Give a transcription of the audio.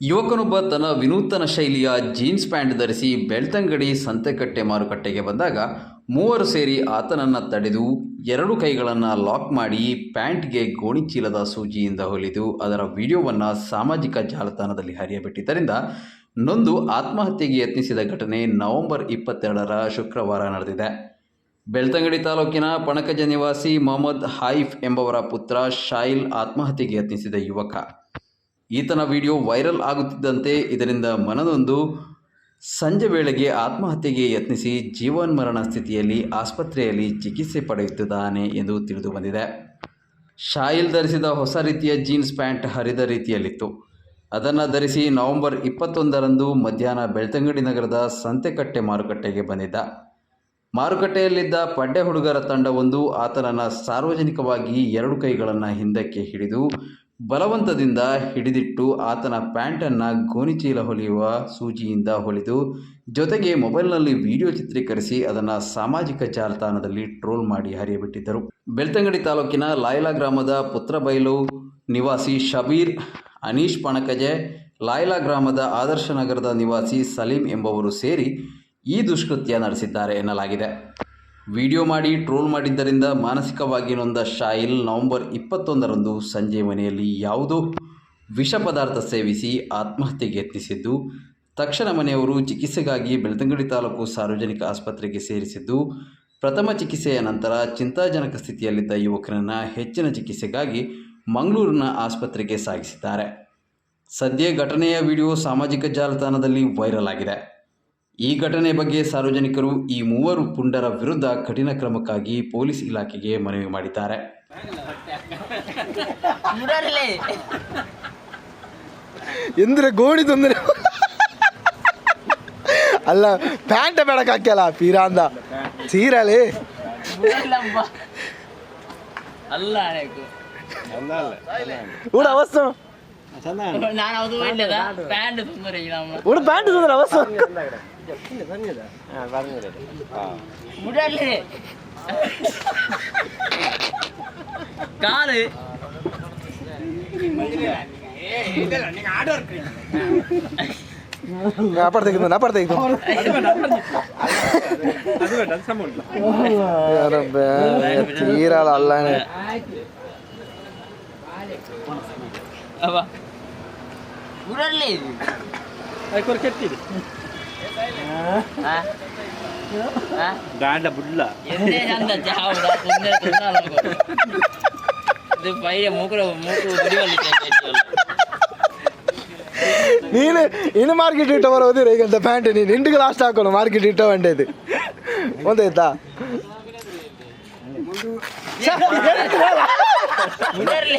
ಯುವಕನೊಬ್ಬ ತನ್ನ ವಿನೂತನ ಶೈಲಿಯ ಜೀನ್ಸ್ ಪ್ಯಾಂಟ್ ಧರಿಸಿ ಬೆಳ್ತಂಗಡಿ ಸಂತೆಕಟ್ಟೆ ಮಾರುಕಟ್ಟೆಗೆ ಬಂದಾಗ ಮೂವರು ಸೇರಿ ಆತನನ್ನು ತಡೆದು ಎರಡು ಕೈಗಳನ್ನು ಲಾಕ್ ಮಾಡಿ ಪ್ಯಾಂಟ್ಗೆ ಗೋಣಿಚೀಲದ ಸೂಜಿಯಿಂದ ಹೊಲಿದು ಅದರ ವಿಡಿಯೋವನ್ನು ಸಾಮಾಜಿಕ ಜಾಲತಾಣದಲ್ಲಿ ಹರಿಯಬಿಟ್ಟಿದ್ದರಿಂದ ನೊಂದು ಆತ್ಮಹತ್ಯೆಗೆ ಯತ್ನಿಸಿದ ಘಟನೆ ನವೆಂಬರ್ ಇಪ್ಪತ್ತೆರಡರ ಶುಕ್ರವಾರ ನಡೆದಿದೆ. ಬೆಳ್ತಂಗಡಿ ತಾಲೂಕಿನ ಪಣಕಜ ನಿವಾಸಿ ಮೊಹಮ್ಮದ್ ಹಾಯಿಫ್ ಎಂಬವರ ಪುತ್ರ ಶಾಯಿಲ್ ಆತ್ಮಹತ್ಯೆಗೆ ಯತ್ನಿಸಿದ ಯುವಕ. ಈತನ ವಿಡಿಯೋ ವೈರಲ್ ಆಗುತ್ತಿದ್ದಂತೆ ಇದರಿಂದ ಮನನೊಂದು ಸಂಜೆ ವೇಳೆಗೆ ಆತ್ಮಹತ್ಯೆಗೆ ಯತ್ನಿಸಿ ಜೀವನ್ಮರಣ ಸ್ಥಿತಿಯಲ್ಲಿ ಆಸ್ಪತ್ರೆಯಲ್ಲಿ ಚಿಕಿತ್ಸೆ ಪಡೆಯುತ್ತಿದ್ದಾನೆ ಎಂದು ತಿಳಿದು ಬಂದಿದೆ. ಶಾಯಿಲ್ ಧರಿಸಿದ ಹೊಸ ರೀತಿಯ ಜೀನ್ಸ್ ಪ್ಯಾಂಟ್ ಹರಿದ ರೀತಿಯಲ್ಲಿತ್ತು. ಅದನ್ನು ಧರಿಸಿ ನವೆಂಬರ್ ಇಪ್ಪತ್ತೊಂದರಂದು ಮಧ್ಯಾಹ್ನ ಬೆಳ್ತಂಗಡಿ ನಗರದ ಸಂತೆಕಟ್ಟೆ ಮಾರುಕಟ್ಟೆಗೆ ಬಂದಿದ್ದ. ಮಾರುಕಟ್ಟೆಯಲ್ಲಿದ್ದ ಪಡ್ಡೆ ಹುಡುಗರ ತಂಡವೊಂದು ಆತನನ್ನು ಸಾರ್ವಜನಿಕವಾಗಿ ಎರಡು ಕೈಗಳನ್ನು ಹಿಂದಕ್ಕೆ ಹಿಡಿದು ಬಲವಂತದಿಂದ ಹಿಡಿದಿಟ್ಟು ಆತನ ಪ್ಯಾಂಟನ್ನು ಗೋಣಿಚೀಲ ಹೊಲಿಯುವ ಸೂಜಿಯಿಂದ ಹೊಲಿದು, ಜೊತೆಗೆ ಮೊಬೈಲ್ನಲ್ಲಿ ವಿಡಿಯೋ ಚಿತ್ರೀಕರಿಸಿ ಅದನ್ನು ಸಾಮಾಜಿಕ ಜಾಲತಾಣದಲ್ಲಿ ಟ್ರೋಲ್ ಮಾಡಿ ಹರಿಯಬಿಟ್ಟಿದ್ದರು. ಬೆಳ್ತಂಗಡಿ ತಾಲೂಕಿನ ಲಾಯ್ಲಾ ಗ್ರಾಮದ ಪುತ್ರಬೈಲು ನಿವಾಸಿ ಶಬೀರ್, ಅನೀಶ್ ಪಣಕಜೆ, ಲಾಯ್ಲಾ ಗ್ರಾಮದ ಆದರ್ಶ ನಗರದ ನಿವಾಸಿ ಸಲೀಂ ಎಂಬವರು ಸೇರಿ ಈ ದುಷ್ಕೃತ್ಯ ನಡೆಸಿದ್ದಾರೆ ಎನ್ನಲಾಗಿದೆ. ವಿಡಿಯೋ ಮಾಡಿ ಟ್ರೋಲ್ ಮಾಡಿದ್ದರಿಂದ ಮಾನಸಿಕವಾಗಿ ನೊಂದ ಶಾಯಿಲ್ ನವೆಂಬರ್ ಇಪ್ಪತ್ತೊಂದರಂದು ಸಂಜೆ ಮನೆಯಲ್ಲಿ ಯಾವುದೋ ವಿಷ ಪದಾರ್ಥ ಸೇವಿಸಿ ಆತ್ಮಹತ್ಯೆಗೆ ಯತ್ನಿಸಿದ್ದು, ತಕ್ಷಣ ಮನೆಯವರು ಚಿಕಿತ್ಸೆಗಾಗಿ ಬೆಳ್ತಂಗಡಿ ತಾಲೂಕು ಸಾರ್ವಜನಿಕ ಆಸ್ಪತ್ರೆಗೆ ಸೇರಿಸಿದ್ದು, ಪ್ರಥಮ ಚಿಕಿತ್ಸೆಯ ನಂತರ ಚಿಂತಾಜನಕ ಸ್ಥಿತಿಯಲ್ಲಿದ್ದ ಯುವಕನನ್ನು ಹೆಚ್ಚಿನ ಚಿಕಿತ್ಸೆಗಾಗಿ ಮಂಗಳೂರಿನ ಆಸ್ಪತ್ರೆಗೆ ಸಾಗಿಸಿದ್ದಾರೆ. ಸದ್ಯ ಘಟನೆಯ ವಿಡಿಯೋ ಸಾಮಾಜಿಕ ಜಾಲತಾಣದಲ್ಲಿ ವೈರಲ್ ಆಗಿದೆ. ಈ ಘಟನೆ ಬಗ್ಗೆ ಸಾರ್ವಜನಿಕರು ಈ ಮೂವರು ಪುಂಡರ ವಿರುದ್ಧ ಕಠಿಣ ಕ್ರಮಕ್ಕಾಗಿ ಪೊಲೀಸ್ ಇಲಾಖೆಗೆ ಮನವಿ ಮಾಡಿದ್ದಾರೆ. ಎಂದ್ರೆ ಗೋಣಿ ತೊಂದರೆ. ಅಲ್ಲ ಪ್ಯಾಂಟ್ ಬೇಡಕ್ಕೆ ಹಾಕ್ಯಲ್ಲ ಪೀರಾ ಅಂದ ಸೀರಲಿ ಅಲ್ಲ ಊಡ ಅವಸ್ತು. ನಾನು ಅದು ಪ್ಯಾಂಟ್ ತೊಂದರೆ ಅವಸ್ತು. ಮುರರ್ಲೆ ಕಾಲು ಅಪ್ಪಡ ತೆಗೆದು ಅಪ್ಪಡ ತೆಗೆದು ಮೂಕು ಬಿಡಿವಲ್ಲಿ ನೀನು ಇನ್ನು ಮಾರ್ಕೆಟ್ ಇಟ್ಟ ಬರೋದಿರ ಈಗ ಪ್ಯಾಂಟ್ ನೀನು ಇಂಟಿಗೆ ಲಾಸ್ಟ್ ಹಾಕೋಣ ಮಾರ್ಕೆಟ್ ಇಟ್ಟ ಬಂಡೆ ಇದು. ಒಂದಾಯ್ತಾ ಮುರರ್ಲೆ